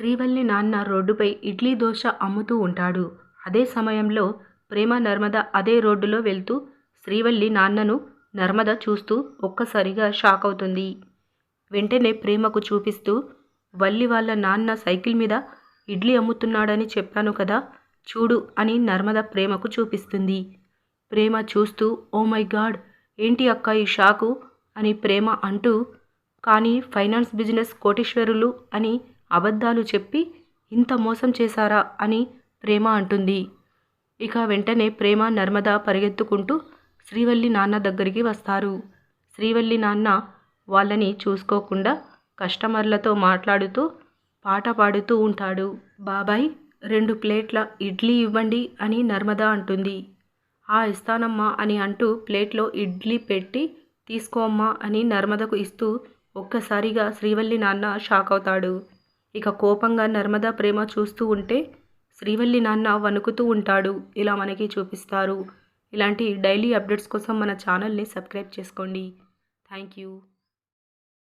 శ్రీవల్లి నాన్న రోడ్డుపై ఇడ్లీ దోశ అమ్ముతూ ఉంటాడు. అదే సమయంలో ప్రేమ నర్మద అదే రోడ్డులో వెళ్తూ శ్రీవల్లి నాన్నను నర్మద చూస్తూ ఒక్కసారిగా షాక్ అవుతుంది. వెంటనే ప్రేమకు చూపిస్తూ వల్లి వాళ్ళ నాన్న సైకిల్ మీద ఇడ్లీ అమ్ముతున్నాడని చెప్పాను కదా చూడు అని నర్మద ప్రేమకు చూపిస్తుంది. ప్రేమ చూస్తూ ఓ మై గాడ్ ఏంటి అక్క ఈ షాకు? అని ప్రేమ అంటూ కానీ ఫైనాన్స్ బిజినెస్ కోటీశ్వరులు అని అబద్ధాలు చెప్పి ఇంత మోసం చేశారా? అని ప్రేమ అంటుంది. ఇక వెంటనే ప్రేమ నర్మద పరిగెత్తుకుంటూ శ్రీవల్లి నాన్న దగ్గరికి వస్తారు. శ్రీవల్లి నాన్న వాళ్ళని చూసుకోకుండా కస్టమర్లతో మాట్లాడుతూ పాట పాడుతూ ఉంటాడు. బాబాయ్ రెండు ప్లేట్ల ఇడ్లీ ఇవ్వండి అని నర్మద అంటుంది. ఆ ఇస్తానమ్మా అని అంటూ ప్లేట్లో ఇడ్లీ పెట్టి తీసుకోమ్మా అని నర్మదకు ఇస్తూ ఒక్కసారిగా శ్రీవల్లి నాన్న షాక్ అవుతాడు. ఇక కోపంగా నర్మదా ప్రేమ చూస్తూ ఉంటే శ్రీవల్లి నాన్న వణుకుతూ ఉంటాడు. ఇలా మనకి చూపిస్తారు. ఇలాంటి డైలీ అప్డేట్స్ కోసం మన ఛానల్ని సబ్స్క్రైబ్ చేసుకోండి. Thank you.